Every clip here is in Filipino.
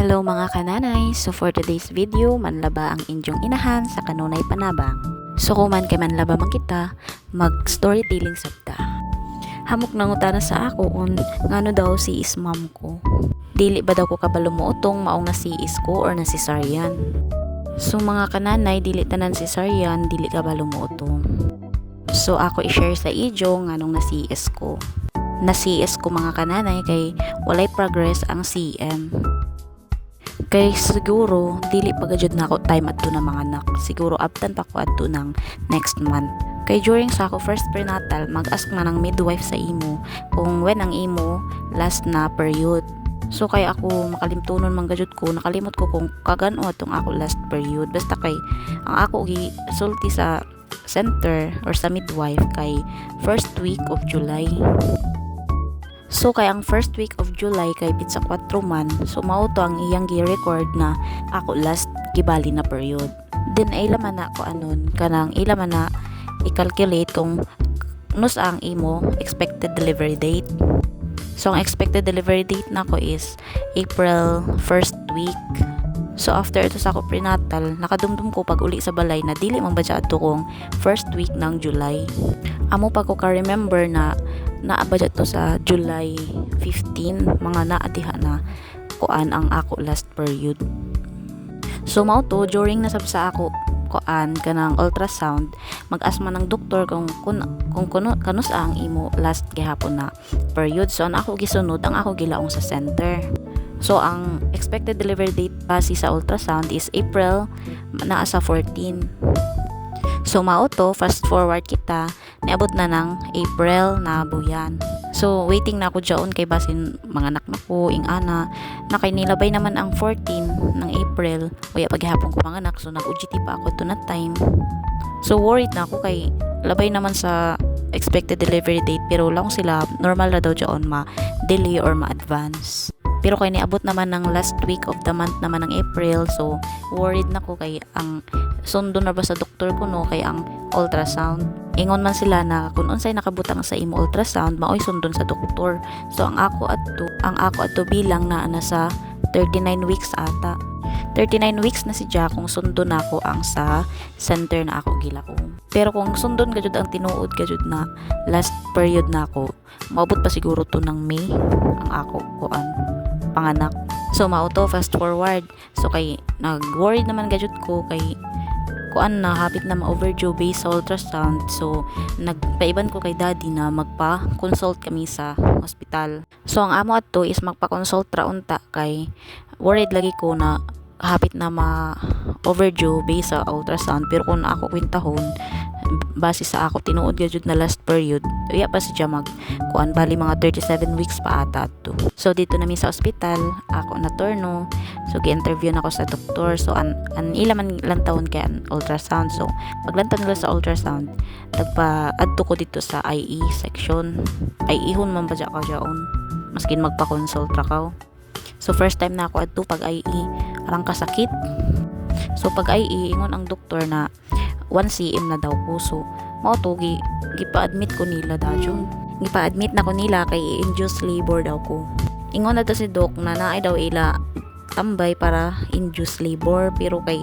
Hello mga kananay! So for today's video, manlaba ang inyong inahan sa kanunay panabang. So kung man kay manlaba man kita, mag storytelling sabta. Hamok nang utana sa ako kung ngano daw si is mom ko. Dili ba daw ko kabalo mo utong maong na si is ko or na si Saryan. So mga kananay, dili tanan si Saryan, dili kabalo mo utong. So ako i-share sa ijo nganong na si is ko. Na is ko mga kananay kay walay progress ang CM. Kay siguro, dili pa gajud na ako time adto na mga anak. Siguro abtan pa ko adto ng next month. Kay during sa ako first prenatal, mag-ask man ng midwife sa imo kung when ang imo last na period. So kay ako makalimtunon man gajud ko, nakalimot ko kung kagano atong ako last period. Basta kay ang ako gi sulti sa center or sa midwife kay first week of July. So kay ang first week of July kay pizza 4 man, so mao to ang iyang gi-record na ako last gibali na period. Then ay laman na ko anon kanang ilaman na i-calculate kung nus ang imo expected delivery date. So ang expected delivery date nako is April first week. So after ito sa ako prenatal, nakadumdum ko pag uli sa balay na dili man ba siya kong first week ng July. Amo pa ko ka-remember na naaba to sa July 15 mga naadiha na kuan ang ako last period. So mao to during nasab sa ako kuan kanang ultrasound mag-asma ng doktor kung kun kung kuno kanus ang imo last gihapon na period. So ang ako gisunod ang ako gilaong sa center. So, ang expected delivery date base sa ultrasound is April naa sa 14. So, mao to, fast forward kita, niabot na ng April na buyan. So, waiting na ako dyan kay basin mga anak na ko, ing ana. Na kay nilabay naman ang 14 ng April. Uya paghihapon ko mga anak, so nag-UGT pa ako to na time. So, worried na ako kay labay naman sa expected delivery date pero lang sila normal na daw dyan ma-delay or ma-advance. Pero kay niabot naman ng last week of the month naman ng April, so worried na ko kay ang sundo na ba sa doktor ko no kay ang ultrasound. Ingon man sila na kung unsay nakabutang sa imo ultrasound, maoy sundon sa doktor. So ang ako adto, ang ako adto bilang na ana sa 39 weeks ata. 39 weeks na si Jack kung sundo na ako ang sa center na ako gilaong. Pero kung sundon gajud ang tinuod gajud na last period na ako, maabot pa siguro to ng May ang ako kuan panganak. So mauto fast forward. So kay nag-worried naman gajud ko kay kuan na habit na ma-overdue sa ultrasound. So nagpaiban ko kay daddy na magpa-consult kami sa hospital. So ang amo adto is magpa-consult ra unta kay worried lagi ko na hapit na ma overdue sa ultrasound pero kung ako kwintahon base sa ako tinuod gyud na last period iya pa siya mag kuan bali mga 37 weeks pa ata to. So dito na mi sa ospital ako na turno so gi-interview na ako sa doktor. So an, an ila man lang taon kay an ultrasound. So paglantan nila sa ultrasound. Nagpa adto ko dito sa IE section. IE hun man ba dya ka dyaon maskin magpa-consult ra ka so first time na ako adto pag IE arang kasakit. So pag IE ingon ang doktor na 1 cm na daw ko so mao to gi gipa-admit ko nila dajon gipa-admit na ko nila kay induced labor daw ko. Ingon na to si doc na naay daw ila tambay para induced labor pero kay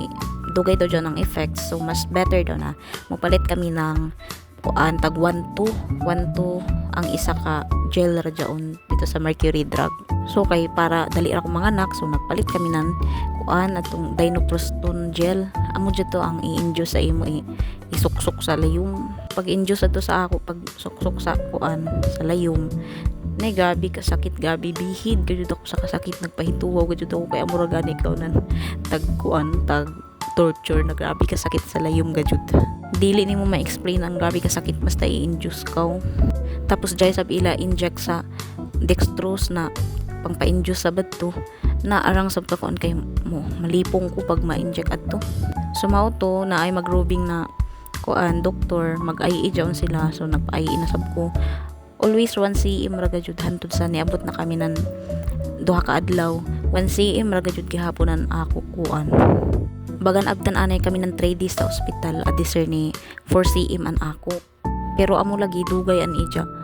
dugay daw dyan ang effects. So mas better daw na. Mapalit kami ng kuan tag 1 2 1 2 ang isa ka gel ra dito sa mercury drug so kay para dali ra ko mga anak so nagpalit kami ng kuan atong dinoprostone gel amo dyan to ang i-induce sa imo i- isuksok sa layom pag induce ato sa ako pag suksok sa kuan sa layom Nay, gabi kasakit, gabi bihid. Gajud ako sa kasakit, nagpahituwaw. Gajud ako kay amura gani ikaw nan tagkuan, tag torture na grabe kasakit sa layom gajud. Dili ni mo ma-explain ang grabe kasakit basta i-induce ka. Tapos jay sab ila inject sa dextrose na pangpa-induce sa badto na arang sab kaon kay mo malipong ko pag ma-inject adto. So mao to na ay magrobing na kuan doktor mag-IE jaon sila. So nagpa-IE na sab ko. Always 1 cm raga jud hantud sa niabot na kami nan duha ka adlaw. 1 cm raga jud gihaponan ako kuan. Bagan abtan anay kami ng 3 days sa ospital at sir ni 4 cm an ako. Pero amo lagi dugay an ija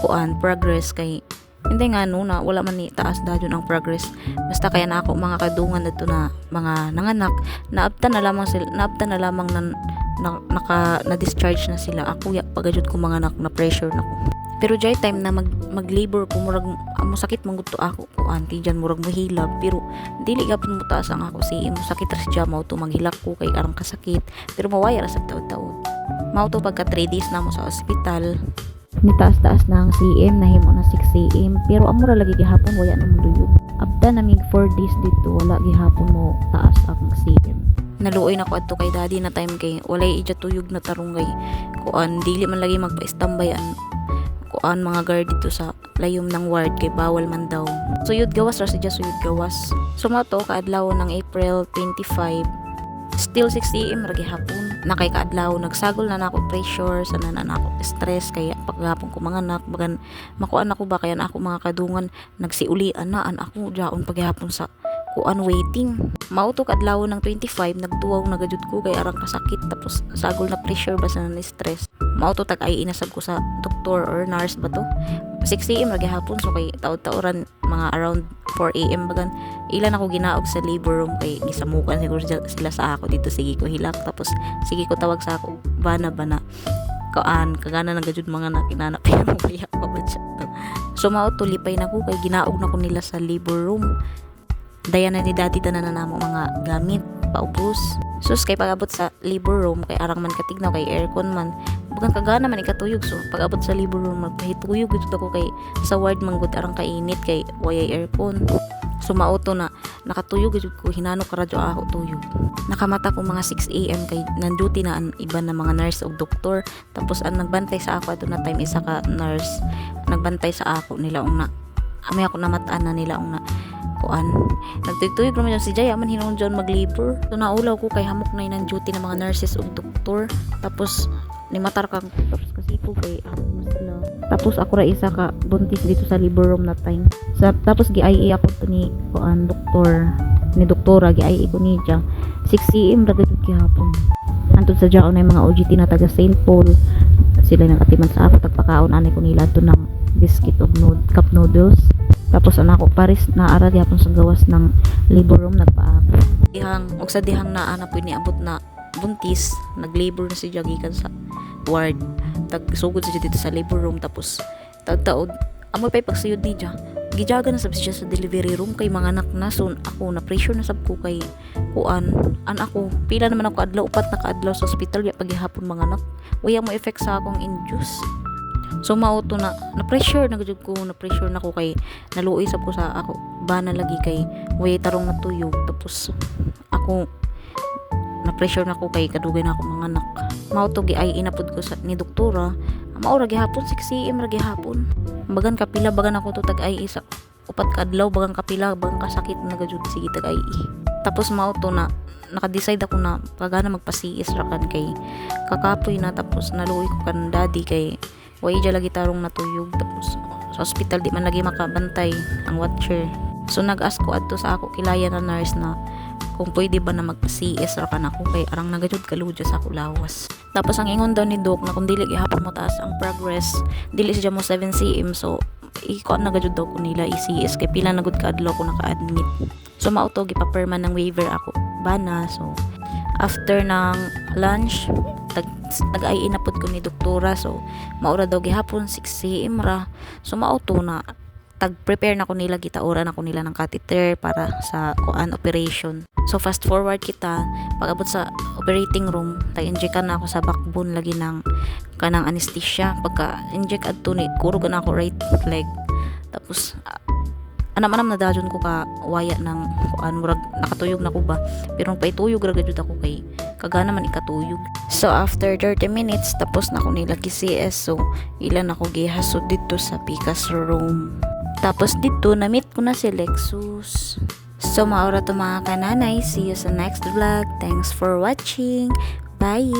kuan progress kay hindi nga no na wala man ni taas dadyon ang progress. Basta kaya na ako mga kadungan dito na mga nanganak naabta na lamang sila naabta na lamang na, na naka na discharge na sila. Ako ya pagajud ko mga anak na pressure na ko pero jay time na mag mag labor ko murag amo sakit man gud ako ko anti dyan murag mahilab. Pero dili gapon mo taas ang ako si imo sakit ra siya mao to maghilak ko kay arang kasakit. Pero mawaya ra sa taud-taud mao to pagka 3 days na mo sa ospital ni taas-taas na ang CM nahimo na 6 cm pero amo ra lagi gihapon waya na mo duyog. Abda na mig 4 days dito wala gihapon mo taas ang CM naluoy na ko adto kay daddy na time kay walay ija tuyog na tarunggay kuan dili man lagi magpa-standby an kuan mga guard dito sa layom ng ward kay bawal man daw. Suyod gawas ra siya suyod gawas. Sumato kaadlaw ng April 25 still 6 am ra gihapon na kay kaadlaw nagsagol na nako pressure sana na nako stress kaya paghapon ko mga anak bagan makuan ako ba kaya na ako mga kadungan nagsiulian na an ako jaon paghapon sa kuan waiting. Mao to kadlaw ng 25 nagduwaw nagajud ko kay arang kasakit tapos sagol na pressure basta na stress. Mao to tag ay inasab ko sa doktor or nurse ba to 6 am ra gihapon so kay taud-tauran mga around 4 am bagan. Ilan ako ginaog sa labor room kay gisamukan siguro sila- sa ako dito. Sige ko hilak tapos sige ko tawag sa ako bana bana. Kaan kagana ng gajud mga nakinana pero maya pa ba siya? So mao to lipay na ko kay ginaog na ko nila sa labor room. Daya na ni dati tanan na namo mga gamit paubos sus kay pagabot sa labor room kay arang man katignaw kay aircon man bukan kagana man ikatuyog. So pagabot sa labor room magpahituyog. Gud ako kay sa ward man gud arang kainit kay wayay aircon so mauto na nakatuyog. Gud ko hinano ka radyo ako tuyog. Nakamata ko mga 6 am kay nanduty na ang iba na mga nurse o doktor. Tapos ang nagbantay sa ako ato na time isa ka nurse. Nagbantay sa ako nila ung na ami ako namataan na nila ung na kuan. Nagtuyog-tuyog si Jaya man hinong John mag-labor so naulaw ko kay hamok na ang duty ng mga nurses o doktor. Tapos ni matar kang tapos kasi po kay hamok na. Sila tapos ako ra isa ka buntis dito sa labor room na time. Sa, tapos gi-IE ako to ni kuan doktor. Ni doktora gi-IE ko ni Jang 6 cm ra gud gihapon. Antod sa Jao na mga OGT na taga St. Paul. Sila nakatiman sa ako. Tagpakaon anay ko nila to ng biscuit of nood, cup noodles. Tapos ana ko paris na ara gyapon sa gawas ng labor room nagpaako dihang og sa dihang naa na pud niabot na buntis naglabor na si gikan sa ward. Tag sugod siya dito sa labor room tapos taud-taud amoy pay pagsuyod ni Dia gijaga na sab siya sa delivery room kay mga anak na so ako na pressure na sab ko kay kuan an ako pila naman ako adlaw upat na kaadlaw sa ospital ya paghihapon mga anak. Uya mo effect sa akong induce. So mauto na na pressure na gud ko na pressure na ko kay naluoy sab ko sa ako bana lagi kay way tarong natuyog. Tapos ako na pressure na ko kay kadugay na ako mga anak. Mauto gi ay inapod ko sa ni doktora. Mao ra gihapon 6 cm ra gihapon. Bagan kapila bagan ako to tag ay isa upat ka adlaw bagan kapila bagan kasakit na gajud sige tag ay tapos mauto na naka-decide ako na pagana magpa-CS ra kan kay kakapoy na tapos naluoy ko kan daddy kay way dya lagi tarong natuyog. Tapos sa hospital di man lagi makabantay ang watcher. So nag-ask ko adto sa ako kilaya na nurse na kung pwede ba na magpa-CS ra kan ako kay arang nagajud kaludya sa ako lawas. Tapos ang ingon daw ni doc na kung dili gihapon mo taas ang progress dili siya mo 7 cm so iko nagajud daw ko nila i-CS kay pila na gud ka adlaw ko naka-admit. So mauto gipa-perma ng waiver ako. Bana so after ng lunch tag nag-ay inapod ko ni doktora so maura daw gihapon 6 cm ra. So mauto na tag prepare na ko nila gitaura na ko nila ng catheter para sa kuan operation. So fast forward kita pag abot sa operating room tag inject na ako sa backbone lagi ng kanang anesthesia. Pagka inject adto ni kurog na ako right leg. Tapos anam-anam na dajon ko ka waya ng kuan murag nakatuyog na ko ba? Pero nung paituyog ra gud ako kay kagana man ikatuyog. So after 30 minutes tapos na ko nila CS so ilan ako gihasod dito sa Picas room tapos dito na-meet ko na si Lexus. So maura to mga kananay. See you sa next vlog. Thanks for watching. Bye